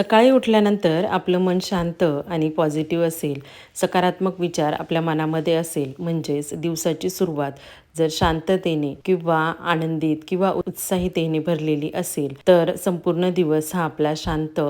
सकाळी उठल्यानंतर आपलं मन शांत आणि पॉझिटिव्ह असेल सकारात्मक विचार आपल्या मनामध्ये असेल म्हणजेच दिवसाची सुरुवात. जर शांततेने किंवा आनंदित किंवा उत्साहितेने भरलेली असेल तर संपूर्ण दिवस हा आपला शांत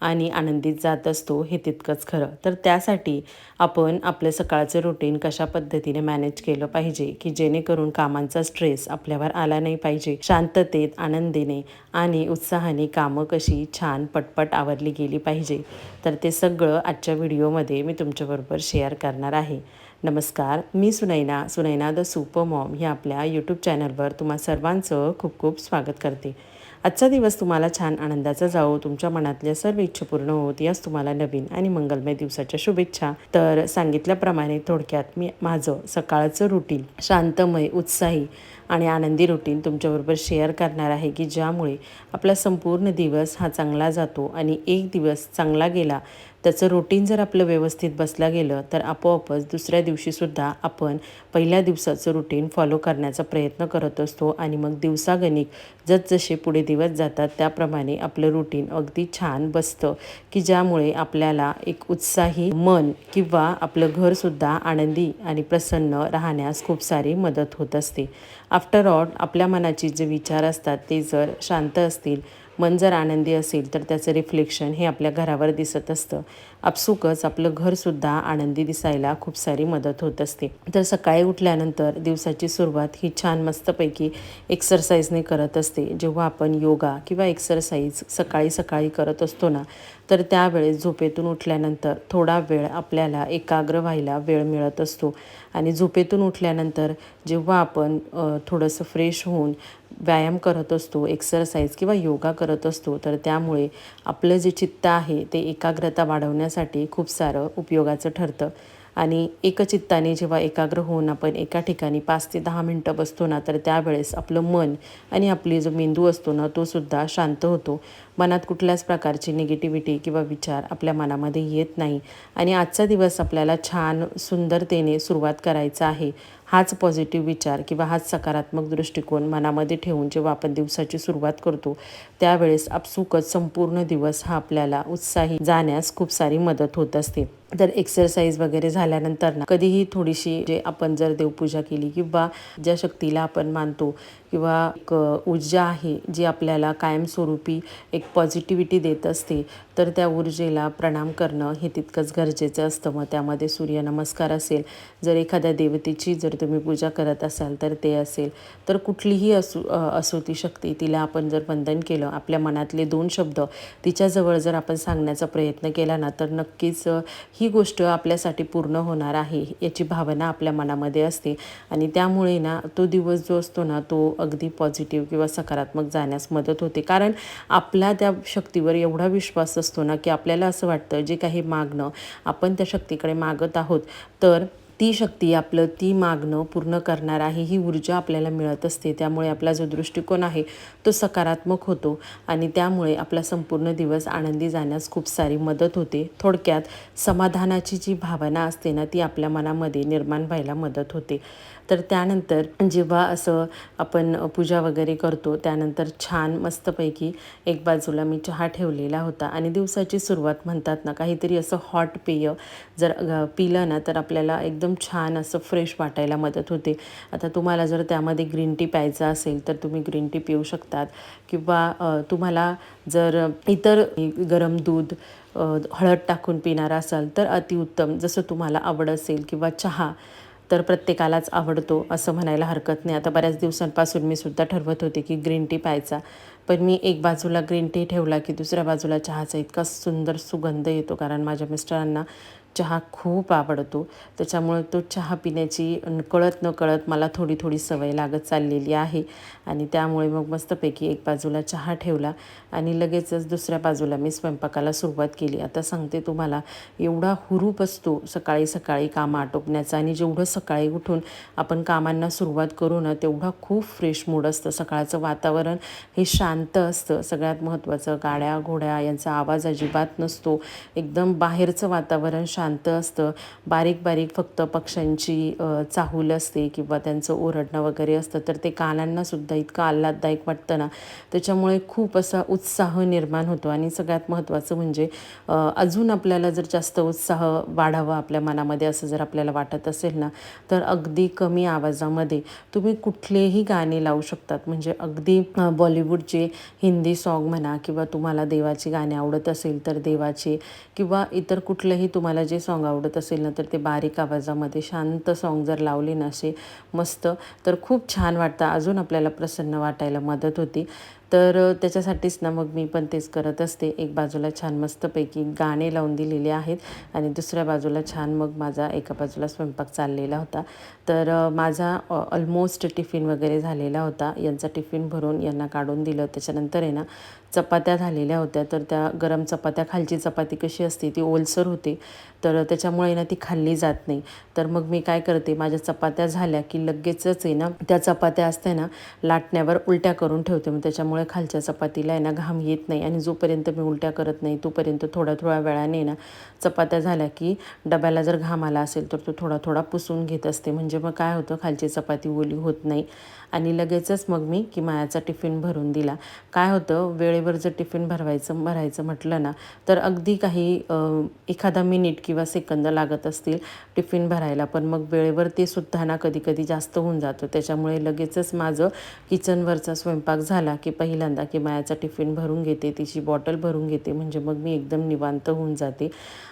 आणि आनंदित जात असतो हे तितकंच खरं. तर त्यासाठी आपण आपलं सकाळचं रुटीन कशा पद्धतीने मॅनेज केलं पाहिजे की जेणेकरून कामांचा स्ट्रेस आपल्यावर आला नाही पाहिजे. शांततेत आनंदीने आणि उत्साहाने कामं कशी छान पटपट आवरली गेली पाहिजे. तर ते सगळं आजच्या व्हिडिओमध्ये मी तुमच्याबरोबर शेअर करणार आहे. नमस्कार मी Sunaina. Sunaina the super mom ह्या आपल्या यूट्यूब चॅनलवर तुम्हा सर्वांचं खूप खूप स्वागत करते. आजचा दिवस तुम्हाला छान आनंदाचा जावो तुमच्या मनातल्या सर्व इच्छा पूर्ण होत याच तुम्हाला नवीन आणि मंगलमय दिवसाच्या शुभेच्छा. तर सांगितल्याप्रमाणे थोडक्यात मी माझं सकाळचं रुटीन शांतमय उत्साही आणि आनंदी रुटीन तुमच्याबरोबर शेअर करणार आहे की ज्यामुळे आपला संपूर्ण दिवस हा चांगला जातो आणि एक दिवस चांगला गेला त्याचं रुटीन जर आपलं व्यवस्थित बसलं गेलं तर आपोआपच दुसऱ्या दिवशीसुद्धा आपण पहिल्या दिवसाचं रुटीन फॉलो करण्याचा प्रयत्न करत असतो आणि मग दिवसागणिक जसजसे पुढे दिवस जातात त्याप्रमाणे आपलं रुटीन अगदी छान बसतं की ज्यामुळे आपल्याला एक उत्साही मन किंवा आपलं घरसुद्धा आनंदी आणि प्रसन्न राहण्यास खूप सारी मदत होत असते. आफ्टर ऑल आपल्या मनाचे जे विचार असतात ते जर शांत असतील मन जर आनंदी असेल तर त्याचं रिफ्लेक्शन हे आपल्या घरावर दिसत असतं. आपसुकच आपलं घरसुद्धा आनंदी दिसायला खूप सारी मदत होत असते. तर सकाळी उठल्यानंतर दिवसाची सुरुवात ही छान मस्तपैकी एक्सरसाइजने करत असते. जेव्हा आपण योगा किंवा एक्सरसाइज सकाळी सकाळी करत असतो ना तर त्यावेळेस झोपेतून उठल्यानंतर थोडा वेळ आपल्याला एकाग्र व्हायला वेळ मिळत असतो. आणि झोपेतून उठल्यानंतर जेव्हा आपण थोडंसं फ्रेश होऊन व्यायाम करत असतो एक्सरसाइज किंवा योगा करत असतो तर त्यामुळे आपलं जे चित्त आहे ते एकाग्रता वाढवण्यासाठी खूप सारं उपयोगाचं ठरतं. आणि एकचित्ताने जेव्हा एकाग्र होऊन आपण एका ठिकाणी पाच ते दहा मिनटं बसतो ना तर त्यावेळेस आपलं मन आणि आपली जो मेंदू असतो ना तो सुद्धा शांत होतो. मनात कुठल्याच प्रकारची निगेटिव्हिटी किंवा विचार आपल्या मनामध्ये येत नाही. आणि आजचा दिवस आपल्याला छान सुंदरतेने सुरुवात करायचा आहे. हाच पॉझिटिव्ह विचार किंवा हाच सकारात्मक दृष्टिकोन मनामध्ये ठेवून जेव्हा आपण दिवसाची सुरुवात करतो त्यावेळेस आपसुकच संपूर्ण दिवस हा आपल्याला उत्साही जाण्यास खूप सारी मदत होत असते. तर एक्सरसाइज वगैरे झाल्यानंतर ना कधीही थोडीशी जे आपण जर देवपूजा केली किंवा ज्या शक्तीला आपण मानतो किंवा एक ऊर्जा आहे जी आपल्याला कायमस्वरूपी एक पॉझिटिव्हिटी देत असते तर त्या ऊर्जेला प्रणाम करणं हे तितकंच गरजेचं असतं. मग त्यामध्ये सूर्यनमस्कार असेल जर एखाद्या देवतेची जर तुम्ही पूजा करत असाल तर ते असेल तर कुठलीही असू असो ती शक्ती तिला आपण जर वंदन केलं आपल्या मनातले दोन शब्द तिच्याजवळ जर आपण सांगण्याचा प्रयत्न केला ना तर नक्कीच ही गोष्ट आपल्यासाठी पूर्ण होणार आहे याची भावना आपल्या मनामध्ये असते. आणि त्यामुळे ना तो दिवस जो असतो ना तो अगदी पॉझिटिव्ह किंवा सकारात्मक जाण्यास मदत होते. कारण आपला त्या शक्तीवर एवढा विश्वास असतो ना की आपल्याला असं वाटतं जे काही मागणं आपण त्या शक्तीकडे मागत आहोत तर ती शक्ती आपलं ती मागणं पूर्ण करणार आहे ही ऊर्जा आपल्याला मिळत असते त्यामुळे आपला जो दृष्टिकोन आहे तो सकारात्मक होतो आणि त्यामुळे आपला संपूर्ण दिवस आनंदी जाण्यास खूप सारी मदत होते. थोडक्यात समाधानाची जी भावना असते ना ती आपल्या मनामध्ये निर्माण व्हायला मदत होते. तर त्यानंतर जेव्हा असं आपण पूजा वगैरे करतो त्यानंतर छान मस्तपैकी एक बाजूला मी चहा ठेवलेला होता. आणि दिवसाची सुरुवात म्हणतात ना काहीतरी असं हॉट पेय जर पिलं ना तर आपल्याला एकदम छान असं फ्रेश वाटायला मदत होते. आता तुम्हाला जर त्यामध्ये ग्रीन टी प्यायचा असेल तर तुम्ही ग्रीन टी पिऊ शकतात. किंवा तुम्हाला जर इतर गरम दूध हळद टाकून पिणार असाल तर अतिउत्तम. जसं तुम्हाला आवड असेल किंवा चहा तर प्रत्येकालाच आवडतो असं म्हणायला हरकत नाही. आता बऱ्याच दिवसांपासून मी सुद्धा ठरवत होते की ग्रीन टी प्यायचा. पण मी एक बाजूला ग्रीन टी ठेवला की दुसऱ्या बाजूला चहाचा इतका सुंदर सुगंध येतो. कारण माझ्या मिस्टरांना चहा खूप आवडतो. त्याच्यामुळे तो चहा पिण्याची कळत न कळत मला थोडी थोडी सवय लागत चाललेली आहे. आणि त्यामुळे मग मस्तपैकी एक बाजूला चहा ठेवला आणि लगेचच दुसऱ्या बाजूला मी स्वयंपाकाला सुरुवात केली. आता सांगते तुम्हाला एवढा हुरूप असतो सकाळी सकाळी कामं आटोपण्याचा आणि जेवढं सकाळी उठून आपण कामांना सुरुवात करू ना तेवढा खूप फ्रेश मूड असतं. सकाळचं वातावरण हे शांत शांत असतं. सगळ्यात महत्त्वाचं गाड्या घोड्या यांचा आवाज अजिबात नसतो. एकदम बाहेरचं वातावरण शांत शांत असतं. बारीक बारीक फक्त पक्ष्यांची चाहूल असते किंवा त्यांचं ओरडणं वगैरे असतं तर ते कानांनासुद्धा इतकं आल्हाददायक वाटतं ना. त्याच्यामुळे खूप असा उत्साह निर्माण होतो. आणि सगळ्यात महत्त्वाचं म्हणजे अजून आपल्याला जर जास्त उत्साह वाढावा आपल्या मनामध्ये असं जर आपल्याला वाटत असेल ना तर अगदी कमी आवाजामध्ये तुम्ही कुठलेही गाणे लावू शकतात. म्हणजे अगदी बॉलिवूडचे हिंदी सॉन्ग म्हणा किंवा तुम्हाला देवाची गाणे आवडत असेल तर देवाचे किंवा इतर कुठलंही तुम्हाला जे सॉन्ग आवडत असेल ना तर ते बारीक आवाजामध्ये शांत सॉन्ग जर लावले ना असे मस्त तर खूप छान वाटतं. अजून आपल्याला प्रसन्न वाटायला मदत होती. तर त्याच्यासाठीच ना मग मी पण तेच करत असते. एक बाजूला छान मस्तपैकी गाणे लावून दिलेले आहेत आणि दुसऱ्या बाजूला छान मग माझा एका बाजूला स्वयंपाक चाललेला होता. तर माझा ऑलमोस्ट टिफिन वगैरे झालेला होता. यांचा टिफिन भरून यांना काढून दिलं. त्याच्यानंतर आहे ना चपात्या झालेल्या होत्या. तर त्या गरम चपात्या खालची चपाती कशी असते ती ओलसर होते. तर त्याच्यामुळे ना ती खाल्ली जात नाही. तर मग मी काय करते माझ्या चपात्या झाल्या की लगेचच आहे ना त्या चपात्या असते ना लाटण्यावर उलट्या करून ठेवते. मग त्याच्यामुळे खालच्या चपातीला आहे ना घाम येत नाही आणि जोपर्यंत मी उलट्या करत नाही तोपर्यंत थोड्या थोड्या वेळाने ना चपात्या झाल्या की डब्याला जर घाम आला असेल तर तो थोडा थोडा पुसून घेत असते. म्हणजे मग काय होतं खालची चपाती ओली होत नाही आणि लगेचच मग मी की मायाचा टिफिन भरून दिला. काय होतं वेळेवर जर टिफिन भरवायचं भरायचं म्हटलं ना तर अगदी काही एखादा मिनिट किंवा सेकंद लागत असतील टिफिन भरायला. पण मग वेळेवर ते सुद्धा ना कधी कधी जास्त होऊन जातं. त्याच्यामुळे लगेचच माझं किचनवरचा स्वयंपाक झाला की पहिल्यांदा की मायाचा टिफिन भरून घेते तिची बॉटल भरून घेते म्हणजे मग मी एकदम निवांत होऊन जाते.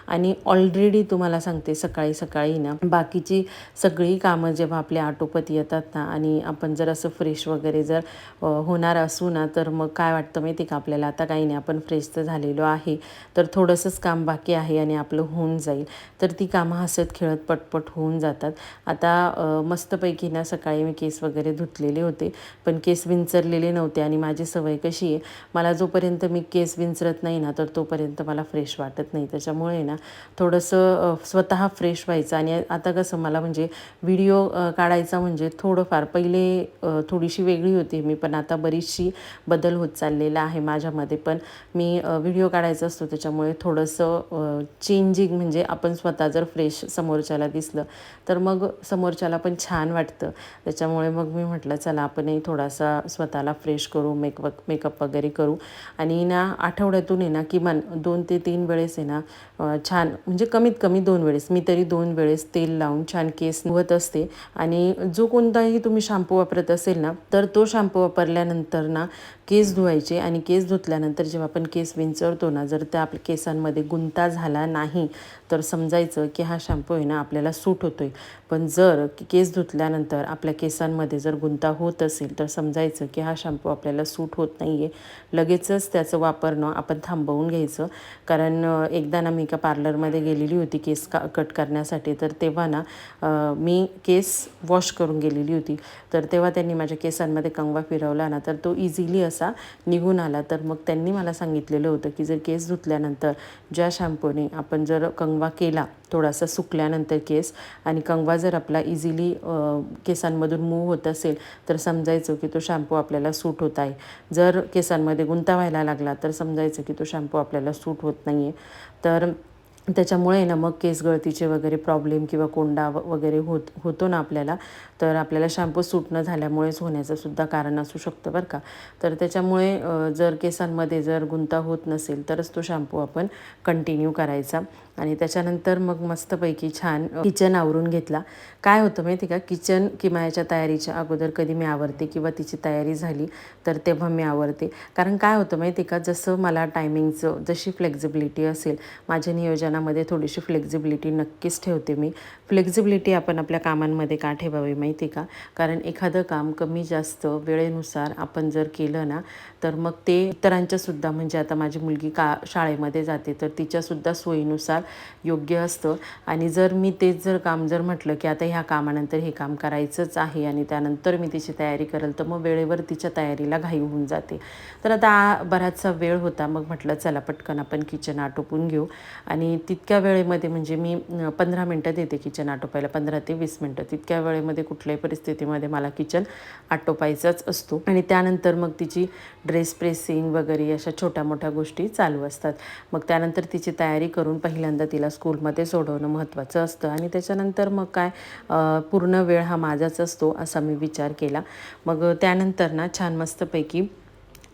आणि ऑलरेडी तुम्हाला सांगते सकाळी सकाळी ना बाकीची सगळी कामं जेव्हा आपल्या आटोपत येतात ना आणि आपण जर असं फ्रेश वगैरे जर होणार असू ना तर मग काय वाटतं माहिती का आपल्याला? आता काही नाही आपण फ्रेश तर झालेलो आहे तर थोडंसंच काम बाकी आहे आणि आपलं होऊन जाईल. तर ती कामं हसत खेळत पटपट होऊन जातात. आता मस्तपैकी ना सकाळी मी केस वगैरे धुतलेले होते पण केस विंचरलेले नव्हते आणि माझे सवय कशी आहे? मला जोपर्यंत मी केस विंचरत नाही ना तर तोपर्यंत मला फ्रेश वाटत नाही. त्याच्यामुळे ना थोडंसं स्वतः फ्रेश व्हायचं. आणि आता कसं मला म्हणजे व्हिडिओ काढायचा म्हणजे थोडंफार पहिले थोडीशी वेगळी होती मी पण आता बरीचशी बदल होत चाललेला आहे माझ्यामध्ये. पण मी व्हिडिओ काढायचा असतो त्याच्यामुळे थोडंसं चेंजिंग म्हणजे आपण स्वतः जर फ्रेश समोरच्याला दिसलं तर मग समोरच्याला पण छान वाटतं. त्याच्यामुळे मग मी म्हटलं चला आपणही थोडासा स्वतःला फ्रेश करू मेकअप मेकअप वगैरे करू. आणि ना आठवड्यातून आहे ना किमान दोन ते तीन वेळेस आहे ना छान म्हणजे कमीत कमी दोन वेळेस मी तरी दोन वेळेस तेल लावून छान केस धुवत असते. आणि जो कोणताही तुम्ही शॅम्पू वापरत असेल ना तर तो शॅम्पू वापरल्यानंतर ना केस धुवायचे आणि केस धुतल्यानंतर जेव्हा आपण केस विंचरतो ना जर त्या आपल्या केसांमध्ये गुंता झाला नाही तर समजायचं की हा शॅम्पू आहे ना आपल्याला सूट होतो आहे पण जर केस धुतल्यानंतर आपल्या केसांमध्ये जर गुंता होत असेल तर समजायचं की हा शॅम्पू आपल्याला सूट सूट होत नाही आहे लगेचच त्याचं वापरणं आपण थांबवून घ्यायचं. कारण एकदा ना मी एका पार्लरमध्ये गेलेली होती केस का कट करण्यासाठी तर तेव्हा ना मी केस वॉश करून गेलेली होती. तर तेव्हा त्यांनी माझ्या केसांमध्ये कंगवा फिरवला ना तर तो इझिली असा निघून आला. तर मग त्यांनी मला सांगितलेलं होतं की जर केस धुतल्यानंतर ज्या शॅम्पूने आपण जर कंगवा केला थोडासा सुकल्यानंतर केस आणि कंगवा जर आपला इझिली केसांमधून मूव होत असेल तर समजायचं की तो शॅम्पू आपल्याला सूट होत आहे. जर केसांमध्ये गुंता व्हायला लागला तर समजायचं की तो शॅम्पू आपल्याला सूट होत नाही आहे तर त्याच्यामुळे ना मग केस गळतीचे वगैरे प्रॉब्लेम किंवा कोंडा वगैरे होत होतो ना आपल्याला तर आपल्याला शॅम्पू सूट न झाल्यामुळेच होण्याचं सुद्धा कारण असू शकतं बरं का. तर त्याच्यामुळे जर केसांमध्ये जर गुंता होत नसेल तरच तो शॅम्पू आपण कंटिन्यू करायचा. आणि त्याच्यानंतर मग मस्तपैकी छान किचन आवरून घेतला. काय होतं माहिती का? किचन किमायाच्या तयारीच्या अगोदर कधी मी आवरते किंवा तिची तयारी झाली तर तेव्हा मी आवरते. कारण काय होतं माहिती का? जसं मला टायमिंगचं जशी फ्लेक्झिबिलिटी असेल माझ्या नियोजनामध्ये थोडीशी फ्लेक्झिबिलिटी नक्कीच ठेवते मी. फ्लेक्झिबिलिटी आपण आपल्या कामांमध्ये का ठेवावी माहिती का? कारण एखादं काम कमी जास्त वेळेनुसार आपण जर केलं ना तर मग ते इतरांच्यासुद्धा म्हणजे आता माझी मुलगी का शाळेमध्ये जाते तर तिच्यासुद्धा सोयीनुसार योग्य असतं. आणि जर मी तेच जर काम जर म्हटलं की आता ह्या कामानंतर हे काम करायचंच आहे आणि त्यानंतर मी तिची तयारी करेल तर मग वेळेवर तिच्या तयारीला घाई होऊन जाते. तर आता बराचसा वेळ होता मग म्हटलं चला पटकन आपण किचन आटोपून घेऊ. आणि तितक्या वेळेमध्ये म्हणजे मी पंधरा मिनटं देते किचन आटोपायला पंधरा ते वीस मिनटं. तितक्या वेळेमध्ये कुठल्याही परिस्थितीमध्ये मला किचन आटोपायचाच असतो. आणि त्यानंतर मग तिची ड्रेस प्रेसिंग वगैरे अशा छोट्या मोठ्या गोष्टी चालू असतात. मग त्यानंतर तिची तयारी करून पहिल्यांदा तिला स्कूलमध्ये सोडवणं महत्त्वाचं असतं. आणि त्याच्यानंतर मग काय पूर्ण वेळ हा माझाच असतो असा मी विचार केला. मग त्यानंतर ना छान मस्तपैकी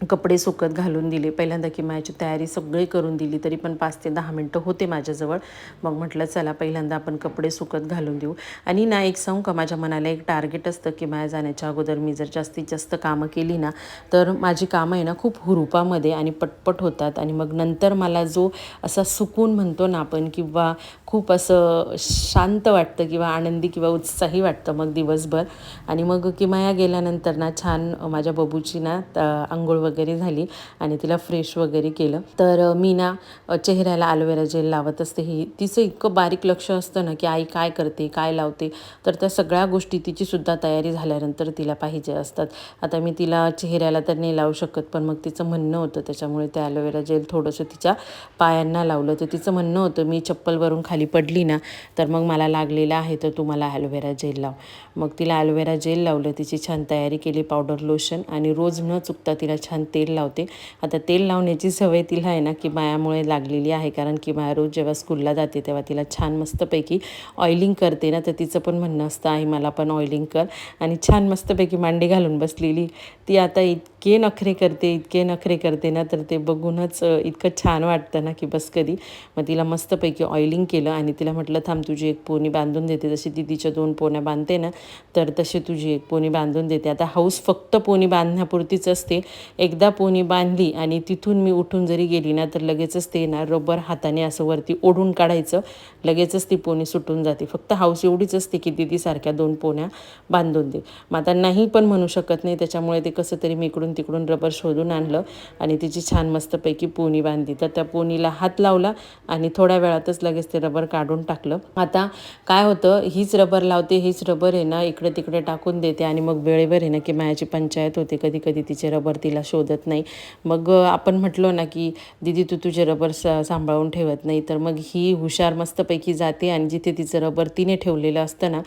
कपडे सुकत घालून दिले. पहिल्यांदा किमायाची तयारी सगळी करून दिली तरी पण पाच ते दहा मिनटं होते माझ्याजवळ. मग म्हटलं चला पहिल्यांदा आपण कपडे सुकत घालून देऊ. आणि ना एक सांगू का माझ्या मनाला एक टार्गेट असतं की माया जाण्याच्या अगोदर मी जर जास्तीत जास्त कामं केली ना तर माझी कामं आहे ना खूप हुरूपामध्ये आणि पटपट होतात. आणि मग नंतर मला जो असा सुकून म्हणतो ना आपण किंवा खूप असं शांत वाटतं किंवा आनंदी किंवा उत्साही वाटतं मग दिवसभर. आणि मग किमाया गेल्यानंतर ना छान माझ्या बबूची ना त- आंघोळ वगैरे झाली आणि तिला फ्रेश वगैरे केलं. तर मी ना चेहऱ्याला ॲलोवेरा जेल लावत असते. ही तिचं इतकं बारीक लक्ष असतं ना की आई काय करते काय लावते तर त्या सगळ्या गोष्टी तिची सुद्धा तयारी झाल्यानंतर तिला पाहिजे असतात. आता मी तिला चेहऱ्याला तर नाही लावू शकत पण मग तिचं म्हणणं होतं. त्याच्यामुळे ते ॲलोवेरा जेल थोडंसं तिच्या पायांना लावलं. तर तिचं म्हणणं होतं मी चप्पलवरून खाली पडली ना तर मग मला लागलेलं आहे तर तू मला ॲलोवेरा जेल लाव. मग तिला ॲलोवेरा जेल लावलं तिची छान तयारी केली पावडर लोशन आणि रोज न चुकता तिला छान तेल लावते. आता तेल लावण्याची सवय तिला आहे ना की मायामुळे लागलेली आहे कारण की माया रोज जेव्हा स्कूलला जाते तेव्हा तिला छान मस्तपैकी ऑइलिंग करते ना तर तिचं पण म्हणणं असतं आहे मला पण ऑइलिंग कर. आणि छान मस्तपैकी मांडी घालून बसलेली. ती आता इतके नखरे करते इतके नखरे करते ना तर ते बघूनच इतकं छान वाटतं ना की बस कधी. मग तिला मस्तपैकी ऑइलिंग केलं आणि तिला म्हटलं थांब तुझी एक पोनी बांधून देते. जशी ती तिच्या दोन पोण्या बांधते ना तर तशी तुझी एक पोनी बांधून देते. आता हाऊस फक्त पोनी बांधण्यापुरतीच असते. एकदा पोनी बांधली आणि तिथून मी उठून जरी गेली ना तर लगेचच ते ना रबर हाताने असं वरती ओढून काढायचं. लगेचच ती पोनी सुटून जाते. फक्त हाऊस एवढीच असते की दीदीसारख्या ती सारख्या दोन पोण्या बांधून दे. मग आता नाही पण म्हणू शकत नाही त्याच्यामुळे ते कसं तरी मी इकडून तिकडून रबर शोधून आणलं आणि तिची छान मस्तपैकी पोनी बांधली. तर त्या पोनीला हात लावला आणि थोड्या वेळातच लगेच ते रबर काढून टाकलं. आता काय होतं हीच रबर लावते हीच रबर आहे ना इकडे तिकडे टाकून देते आणि मग वेळेवर आहे ना की मायाची पंचायत होते कधी कधी तिचे रबर तिला शोधत नाही. मग आपण म्हटलो ना की दीदी तू तुझे रबर स सांभाळून ठेवत नाही. तर मग ही हुशार मस्तपैकी जाते आणि जिथे तिचं रबर तिने ठेवलेलं असतं ना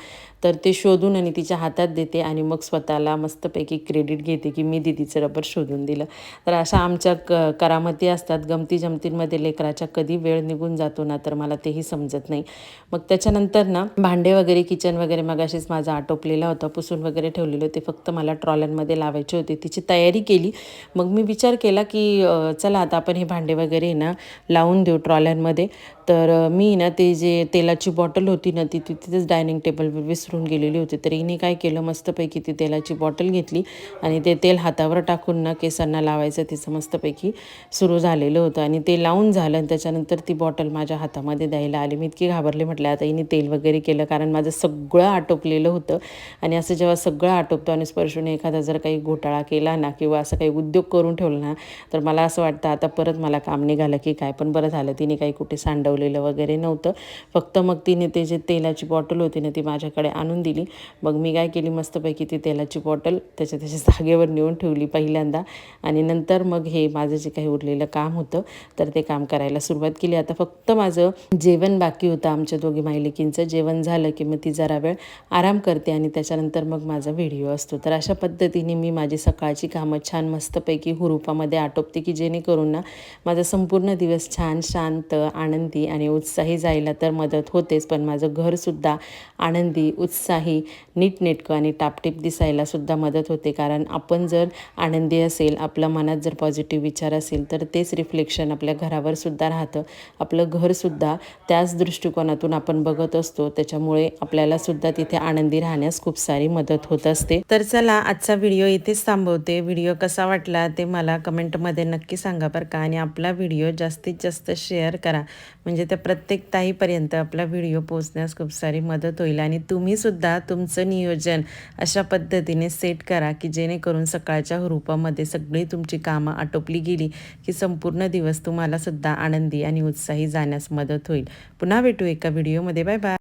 तर ते शोधून आणि तिच्या हातात देते आणि मग स्वतःला मस्तपैकी क्रेडिट घेते की मी दीदीचं रबर शोधून दिलं. तर अशा आमच्या क करामती असतात. गमती जमतींमध्ये लेकराच्या कधी वेळ निघून जातो ना तर मला तेही समजत नाही. मग त्याच्यानंतर ना भांडे वगैरे किचन वगैरे मगाशीच माझा आटोपलेला होता. पुसून वगैरे ठेवलेले होते. फक्त मला ट्रॉलरमध्ये लावायचे होते. तिची तयारी केली. मग मी विचार केला की चला आता आपण हे भांडे वगैरे ना लावून देऊ ट्रॉलरमध्ये. तर मी ना ते जे तेलाची बॉटल होती ना ती ती तिथेच डायनिंग टेबलवर विसरून गेलेली होती. तर हिने काय केलं मस्तपैकी ती तेलाची बॉटल घेतली आणि ते तेल हातावर टाकून ना केसांना लावायचं तिचं मस्तपैकी सुरू झालेलं होतं. आणि ते लावून झालं आणि त्याच्यानंतर ती बॉटल माझ्या हातामध्ये द्यायला आली. मी इतकी घाबरले म्हटलं आता हिने तेल वगैरे केलं कारण माझं सगळं आटोपलेलं होतं. आणि असं जेव्हा सगळं आटोपतो आणि स्पर्शूने एखादा जर काही घोटाळा केला ना किंवा असं काही उद्योग करून ठेवला ना तर मला असं वाटतं आता परत मला काम निघालं की काय? पण बरं झालं तिने काही कुठे सांडवलं ठेवलेलं वगैरे नव्हतं. फक्त मग तिने ते जे तेलाची बॉटल होती ना ती माझ्याकडे आणून दिली. मग मी काय केली मस्तपैकी ती तेलाची बॉटल त्याच्या त्याच्या जागेवर नेऊन ठेवली पहिल्यांदा. आणि नंतर मग हे माझं जे काही उरलेलं काम होतं तर ते काम करायला सुरुवात केली. आता फक्त माझं जेवण बाकी होतं आमच्या दोघी मायलेकींचं. जेवण झालं की मग ती जरा वेळ आराम करते आणि त्याच्यानंतर मग माझा व्हिडिओ असतो. तर अशा पद्धतीने मी माझी सकाळची कामं छान मस्तपैकी हुरूपामध्ये आटोपते की जेणेकरून ना माझा संपूर्ण दिवस छान शांत आनंदी आणि उत्साही जायला तर मदत होतेच पण माझं घरसुद्धा आनंदी उत्साही नीटनेटकं आणि टापटीप दिसायला सुद्धा मदत होते. कारण आपण जर आनंदी असेल आपल्या मनात जर पॉझिटिव्ह विचार असेल तर तेच रिफ्लेक्शन आपल्या घरावर सुद्धा राहतं. आपलं घरसुद्धा त्याच दृष्टिकोनातून आपण बघत असतो त्याच्यामुळे आपल्याला सुद्धा तिथे आनंदी राहण्यास खूप सारी मदत होत असते. तर चला आजचा व्हिडिओ इथेच थांबवते. व्हिडिओ कसा वाटला ते मला कमेंटमध्ये नक्की सांगा बरं का आणि आपला व्हिडिओ जास्तीत जास्त शेअर करा. म्हणजे म्हणजे त्या प्रत्येक ताईपर्यंत आपला व्हिडिओ पोचण्यास खूप सारी मदत होईल. आणि तुम्हीसुद्धा तुमचं नियोजन अशा पद्धतीने सेट करा की जेणेकरून सकाळच्या रूपामध्ये सगळी तुमची कामं आटोपली गेली की संपूर्ण दिवस तुम्हालासुद्धा आनंदी आणि उत्साही जाण्यास मदत होईल. पुन्हा भेटू एका व्हिडिओमध्ये. Bye bye.